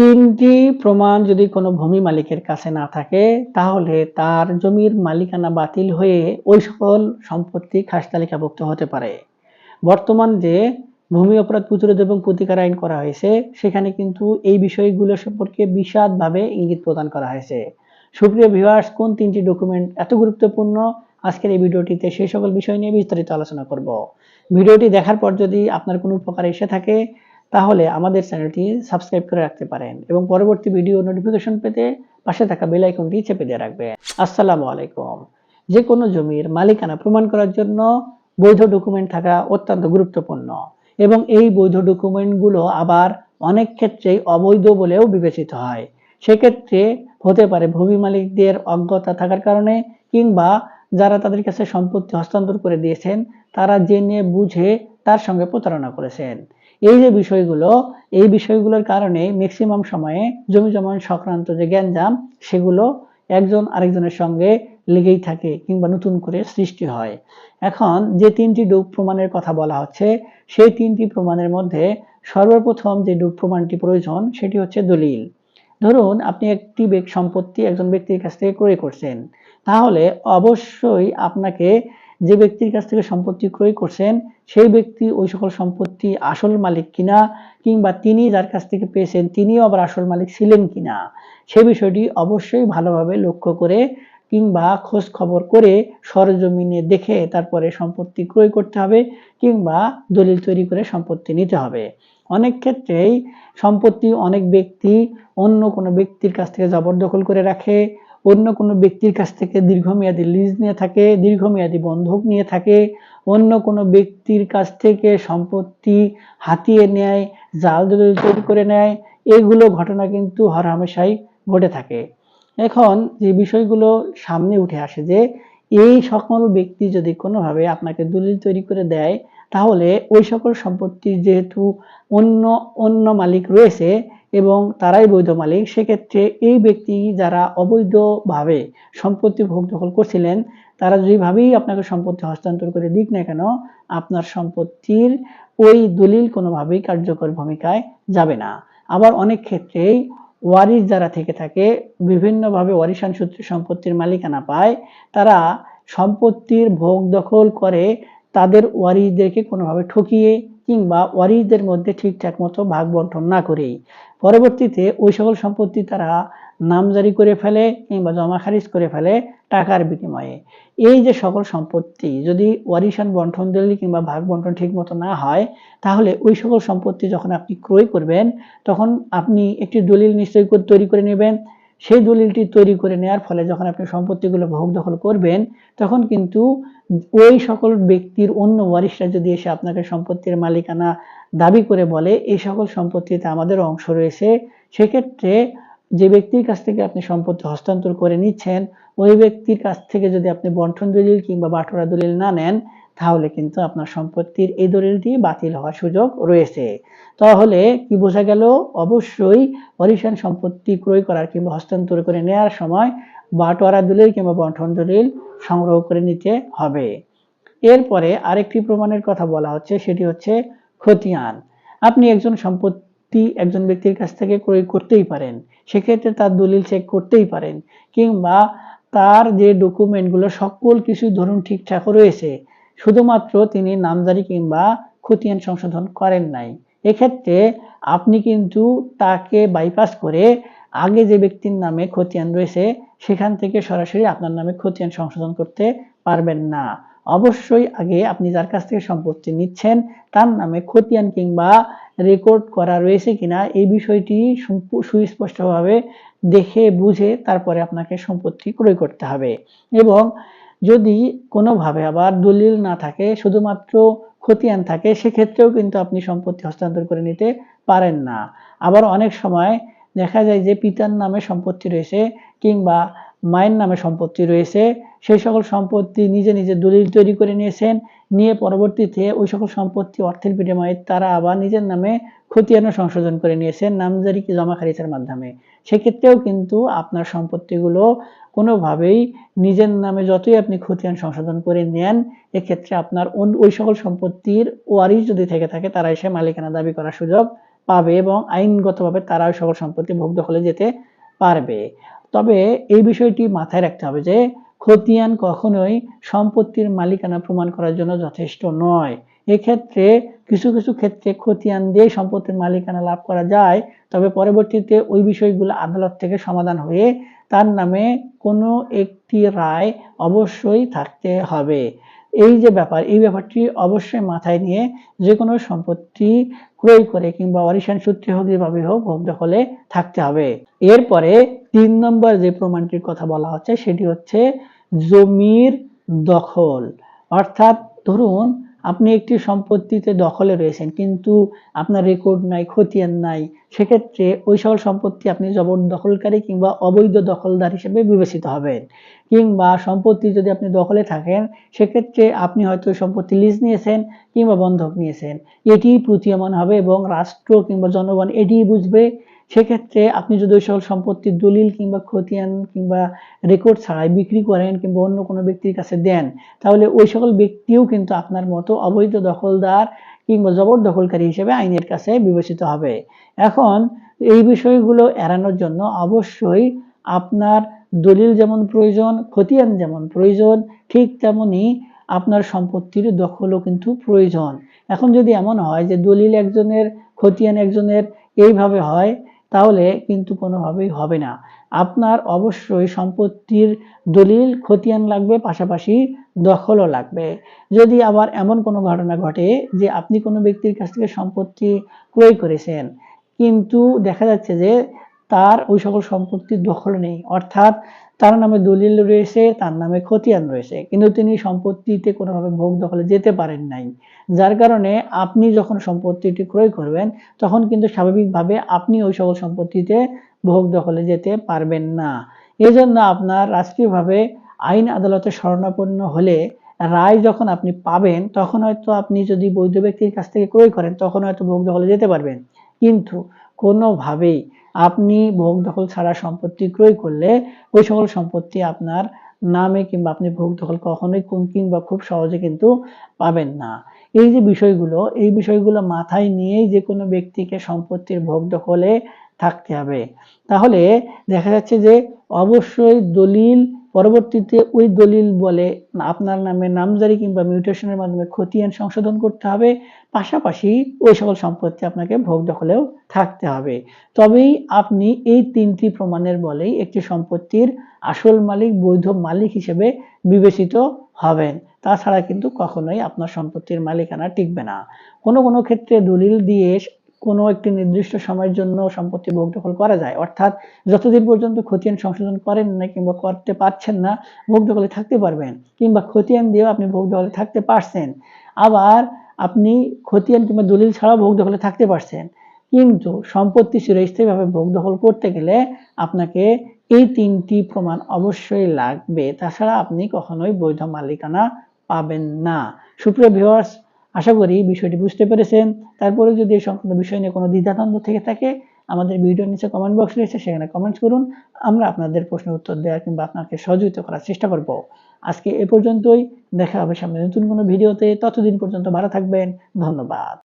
তিনটি প্রমাণ যদি কোনো ভূমি মালিকের কাছে না থাকে, তাহলে তার জমির মালিকানা বাতিল হয়ে ওই সকল সম্পত্তি খাস তালিকাভুক্ত হতে পারে। বর্তমান যে ভূমি অপরাধ প্রতিরোধ এবং প্রতিকার আইন করা হয়েছে, সেখানে কিন্তু এই বিষয়গুলো সম্পর্কে বিশদভাবে ইঙ্গিত প্রদান করা হয়েছে। সুপ্রিয় ভিউয়ার্স কোন তিনটি ডকুমেন্ট এত গুরুত্বপূর্ণ? আজকের এই ভিডিওটিতে সেই সকল বিষয় নিয়ে বিস্তারিত আলোচনা করব। ভিডিওটি দেখার পর যদি আপনার কোনো উপকার এসে থাকে তাহলে আমাদের চ্যানেলটি সাবস্ক্রাইব করে রাখতে পারেন এবং পরবর্তী ভিডিও নোটিফিকেশন পেতে পাশে থাকা বেল আইকনটি চেপে দিয়ে রাখবেন আসসালামু আলাইকুম। যে কোনো জমির মালিকানা প্রমাণ করার জন্য বৈধ ডকুমেন্ট থাকা অত্যন্ত গুরুত্বপূর্ণ এবং এই বৈধ ডকুমেন্টগুলো আবার অনেক ক্ষেত্রেই অবৈধ বলেও বিবেচিত হয়। সেক্ষেত্রে হতে পারে ভূমি মালিকদের অজ্ঞতা থাকার কারণে কিংবা যারা তাদের কাছে সম্পত্তি হস্তান্তর করে দিয়েছেন, তারা জেনে বুঝে তার সঙ্গে প্রতারণা করেছেন। এই যে বিষয়গুলো, এই বিষয়গুলোর কারণে ম্যাক্সিমাম সময়ে জমি জমা সংক্রান্ত যে জ্ঞানজাম সেগুলো একজন আরেকজনের সঙ্গে লেগেই থাকে কিংবা নতুন করে সৃষ্টি হয়। এখন যে তিনটি ডুব প্রমাণের কথা বলা হচ্ছে, সেই তিনটি প্রমাণের মধ্যে সর্বপ্রথম যে ডুব প্রমাণটি প্রয়োজন, সেটি হচ্ছে দলিল। ধরুন, আপনি একটি সম্পত্তি একজন ব্যক্তির কাছ থেকে ক্রয় করছেন। তাহলে অবশ্যই আপনাকে যে ব্যক্তির কাছ থেকে সম্পত্তি ক্রয় করছেন, সেই ব্যক্তি ওই সকল সম্পত্তি আসল মালিক কিনা, কিংবা তিনি যার কাছ থেকে পেয়েছেন, তিনিও আবার আসল মালিক ছিলেন কিনা, সে বিষয়টি অবশ্যই ভালোভাবে লক্ষ্য করে কিংবা খোঁজ খবর করে সরজমিনে দেখে তারপরে সম্পত্তি ক্রয় করতে হবে, কিংবা দলিল তৈরি করে সম্পত্তি নিতে হবে। অনেক ক্ষেত্রেই সম্পত্তি অনেক ব্যক্তি অন্য কোনো ব্যক্তির কাছ থেকে জবরদখল করে রাখে অন্য কোনো ব্যক্তির কাছ থেকে দীর্ঘমেয়াদী লিজ নিয়ে থাকে, দীর্ঘমেয়াদী বন্ধক নিয়ে থাকে, অন্য কোনো ব্যক্তির কাছ থেকে সম্পত্তি হাতিয়ে নেয়, জাল দলিল তৈরি করে নেয়, এগুলো ঘটনা কিন্তু হরহামেশাই ঘটে থাকে। এখন যে বিষয়গুলো সামনে উঠে আসে যে, এই সকল ব্যক্তি যদি কোনোভাবে আপনাকে দলিল তৈরি করে দেয়, তাহলে ওই সকল সম্পত্তির যেহেতু অন্য অন্য মালিক রয়েছে এবং তারাই বৈধ মালিক, সেক্ষেত্রে এই ব্যক্তি যারা অবৈধভাবে সম্পত্তি ভোগ দখল করছিলেন, তারা যেভাবেই আপনাকে সম্পত্তি হস্তান্তর করে দিক না কেন, আপনার সম্পত্তির ওই দলিল কোনোভাবেই কার্যকর ভূমিকায় যাবে না। আবার অনেক ক্ষেত্রেই ওয়ারিশ যারা থেকে থাকে, বিভিন্নভাবে ওয়ারিশান সূত্রে সম্পত্তির মালিকানা পায়, তারা সম্পত্তির ভোগ দখল করে তাদের ওয়ারিশদেরকে কোনোভাবে ঠকিয়ে কিংবা ওয়ারিশদের মধ্যে ঠিকঠাক মতো ভাগ বন্টন না করেই। পরবর্তীতে ওই সকল সম্পত্তি তারা নামজারি করে ফেলে কিংবা জমা খারিজ করে ফেলে টাকার বিনিময়ে। এই যে সকল সম্পত্তি, যদি ওয়ারিশান বন্টন দলিল কিংবা ভাগ বন্টন ঠিক মতো না হয়, তাহলে ওই সকল সম্পত্তি যখন আপনি ক্রয় করবেন, তখন আপনি একটি দলিল নিশ্চয়ই করে, তৈরি করে নেবেন। সেই দলিলটি তৈরি করে নেওয়ার ফলে যখন আপনি সম্পত্তিগুলো ভোগ দখল করবেন, তখন কিন্তু ওই সকল ব্যক্তির অন্য ওয়ারিশরা যদি এসে আপনাকে সম্পত্তির মালিকানা দাবি করে বলে, এই সকল সম্পত্তিতে আমাদের অংশ রয়েছে, সেক্ষেত্রে যে ব্যক্তির কাছ থেকে আপনি সম্পত্তি হস্তান্তর করে নিচ্ছেন, ওই ব্যক্তির কাছ থেকে যদি আপনি বন্টন দলিল কিংবা বাটোরা দলিল না নেন তাহলে কিন্তু আপনার সম্পত্তির এই দলিলটি বাতিল হওয়ার সুযোগ রয়েছে। তাহলে কি বোঝা গেল? অবশ্যই অরিশান সম্পত্তি ক্রয় করার কিংবা হস্তান্তর করে নেওয়ার সময় বাটোয়ারা দলিল কিংবা বন্টন দলিল সংগ্রহ করে নিতে হবে। এরপরে আরেকটি প্রমাণের কথা বলা হচ্ছে, সেটি হচ্ছে খতিয়ান। আপনি একজন সম্পত্তি একজন ব্যক্তির কাছ থেকে ক্রয় করতেই পারেন, সেক্ষেত্রে তার দলিল চেক করতেই পারেন, কিংবা তার যে ডকুমেন্টগুলো সকল কিছু ধরুন ঠিকঠাক রয়েছে শুধুমাত্র তিনি নামজারি কিংবা খতিয়ান সংশোধন করেন নাই। এক্ষেত্রে আপনি কিন্তু তাকে বাইপাস করে আগে যে ব্যক্তির নামে খতিয়ান রয়েছে, সেখান থেকে সরাসরি আপনার নামে খতিয়ান সংশোধন করতে পারবেন না। অবশ্যই আগে আপনি যার কাছ থেকে সম্পত্তি নিচ্ছেন, তার নামে খতিয়ান কিংবা রেকর্ড করা রয়েছে কিনা, এই বিষয়টি সুস্পষ্টভাবে দেখে বুঝে তারপরে আপনাকে সম্পত্তি ক্রয় করতে হবে। এবং যদি কোনোভাবে আবার দলিল না থাকে, শুধুমাত্র খতিয়ান থাকে, সেক্ষেত্রেও কিন্তু আপনি সম্পত্তি হস্তান্তর করে নিতে পারেন না। আবার অনেক সময় দেখা যায় যে পিতার নামে সম্পত্তি রয়েছে কিংবা মায়ের নামে সম্পত্তি রয়েছে, সেই সকল সম্পত্তি নিজে নিজে দলিল তৈরি করে নিয়েছেন, নিয়ে পরবর্তীতে ওই সকল সম্পত্তি অর্থের বিনিময়ে তারা আবার নিজের নামে খতিয়ানও সংশোধন করে নিয়েছেন নামজারি কি জমা খারিজের মাধ্যমে। সেক্ষেত্রেও কিন্তু আপনার সম্পত্তিগুলো কোনোভাবেই নিজের নামে যতই আপনি খতিয়ান সংশোধন করে নেন, এক্ষেত্রে আপনার ওই সকল সম্পত্তির ওয়ারিশ যদি থেকে থাকে, তারা এসে মালিকানা দাবি করার সুযোগ পাবে এবং আইনগতভাবে তারা ওই সকল সম্পত্তি ভোগ দখলে যেতে পারবে। তবে এই বিষয়টি মাথায় রাখতে হবে যে, খতিয়ান কখনোই সম্পত্তির মালিকানা প্রমাণ করার জন্য যথেষ্ট নয়। এক্ষেত্রে কিছু কিছু ক্ষেত্রে খতিয়ান দিয়ে সম্পত্তির মালিকানা লাভ করা যায়, তবে পরবর্তীতে ওই বিষয়গুলো আদালত থেকে সমাধান হয়ে তার নামে কোনো একটি রায় অবশ্যই থাকতে হবে। এই যে ব্যাপার, এই ব্যাপারটি অবশ্যই মাথায় নিয়ে যে কোনো সম্পত্তি ক্রয় করে কিংবা অরিশান সূত্রে হোক, যেভাবে হোক ভোগ দখলে থাকতে হবে। এরপরে তিন নম্বর যে প্রমাণটির কথা বলা হচ্ছে, সেটি হচ্ছে জমির দখল। অর্থাৎ ধরুন আপনি একটি সম্পত্তিতে দখলে রয়েছেন, কিন্তু আপনার রেকর্ড নাই, খতিয়ান নাই, সেক্ষেত্রে ওই সকল সম্পত্তি আপনি জবরদখলকারী কিংবা অবৈধ দখলদার হিসেবে বিবেচিত হবেন। কিংবা সম্পত্তি যদি আপনি দখলে থাকেন, সেক্ষেত্রে আপনি হয়তো সম্পত্তি লিজ নিয়েছেন কিংবা বন্ধক নিয়েছেন। এটি প্রতীয়মান হবে এবং রাষ্ট্র কিংবা জনগণ এটিই বুঝবে সেক্ষেত্রে আপনি যদি ওই সকল সম্পত্তির দলিল কিংবা খতিয়ান কিংবা রেকর্ড ছাড়াই বিক্রি করেন কিংবা অন্য কোনো ব্যক্তির কাছে দেন, তাহলে ওই সকল ব্যক্তিও কিন্তু আপনার মতো অবৈধ দখলদার কিংবা জবরদখলকারী হিসেবে আইনের কাছে বিবেচিত হবে। এখন এই বিষয়গুলো এড়ানোর জন্য অবশ্যই আপনার দলিল যেমন প্রয়োজন, খতিয়ান যেমন প্রয়োজন, ঠিক তেমনি আপনার সম্পত্তির দখলও কিন্তু প্রয়োজন। এখন যদি এমন হয় যে দলিল একজনের, খতিয়ান একজনের এইভাবে হয় তাহলে কিন্তু কোনোভাবেই হবে না। আপনার অবশ্যই সম্পত্তির দলিল, খতিয়ান লাগবে, পাশাপাশি দখলও লাগবে। যদি আবার এমন কোনো ঘটনা ঘটে যে আপনি কোনো ব্যক্তির কাছ থেকে সম্পত্তি ক্রয় করেছেন, কিন্তু দেখা যাচ্ছে যে তার ওই সকল সম্পত্তির দখল নেই, অর্থাৎ তার নামে দলিল রয়েছে, তার নামে খতিয়ান রয়েছে, কিন্তু তিনি সম্পত্তিতে কোনোভাবে ভোগ দখলে যেতে পারেন নাই। যার কারণে আপনি যখন সম্পত্তিটি ক্রয় করবেন, তখন কিন্তু স্বাভাবিকভাবে আপনি ওই সকল সম্পত্তিতে ভোগ দখলে যেতে পারবেন না। এজন্য আপনার রাষ্ট্রীয়ভাবে আইন আদালতে শরণাপন্ন হলে রায় যখন আপনি পাবেন, তখন হয়তো আপনি যদি বৈধ ব্যক্তির কাছ থেকে ক্রয় করেন, তখন হয়তো ভোগ দখলে যেতে পারবেন। কিন্তু কোনোভাবেই আপনি ভোগ দখল ছাড়া সম্পত্তি ক্রয় করলে ওই সকল সম্পত্তি আপনার নামে কিংবা আপনি ভোগ দখল কখনোই কিংবা খুব সহজে কিন্তু পাবেন না। এই যে বিষয়গুলো, এই বিষয়গুলো মাথায় নিয়েই যে কোনো ব্যক্তিকে সম্পত্তির ভোগ দখলে থাকতে হবে। তাহলে দেখা যাচ্ছে যে অবশ্যই দলিল পরবর্তীতে ওই দলিল বলে আপনার নামে নামজারি কিংবা মিউটেশনের মাধ্যমে খতিয়ান সংশোধন করতে হবে। পাশাপাশি ওই সকল সম্পত্তি আপনাকে ভোগ দখলেও থাকতে হবে। তবেই আপনি এই তিনটি প্রমাণের বলেই একটি সম্পত্তির আসল মালিক, বৈধ মালিক হিসেবে বিবেচিত হবেন। তাছাড়া কিন্তু কখনোই আপনার সম্পত্তির মালিকানা টিকবে না। কোনো কোনো ক্ষেত্রে দলিল দিয়ে কোনো একটি নির্দিষ্ট সময়ের জন্য সম্পত্তি ভোগ দখল করা যায়। অর্থাৎ যতদিন পর্যন্ত খতিয়ান সংশোধন করেন না কিংবা করতে পারছেন না, ভোগ দখলে থাকতে পারবেন। কিংবা খতিয়ান দিয়েও আপনি ভোগ দখলে থাকতে পারছেন। আবার আপনি খতিয়ান কিংবা দলিল ছাড়াও ভোগ দখলে থাকতে পারছেন। কিন্তু সম্পত্তি চিরস্থায়ীভাবে ভোগ দখল করতে গেলে আপনাকে এই তিনটি প্রমাণ অবশ্যই লাগবে। তাছাড়া আপনি কখনোই বৈধ মালিকানা পাবেন না। সুপ্রিয় ভিউয়ার্স আশা করি বিষয়টি বুঝতে পেরেছেন। তারপরে যদি এই সংক্রান্ত বিষয় নিয়ে কোনো দ্বিধাদ্বন্দ্ব থেকে থাকে, আমাদের ভিডিওর নিচে কমেন্ট বক্স রয়েছে, সেখানে কমেন্টস করুন। আমরা আপনাদের প্রশ্নের উত্তর দেওয়ার কিংবা আপনাকে সহযোগিতা করার চেষ্টা করব। আজকে এ পর্যন্তই। দেখা হবে সামনে নতুন কোনো ভিডিওতে। ততদিন পর্যন্ত ভালো থাকবেন। ধন্যবাদ।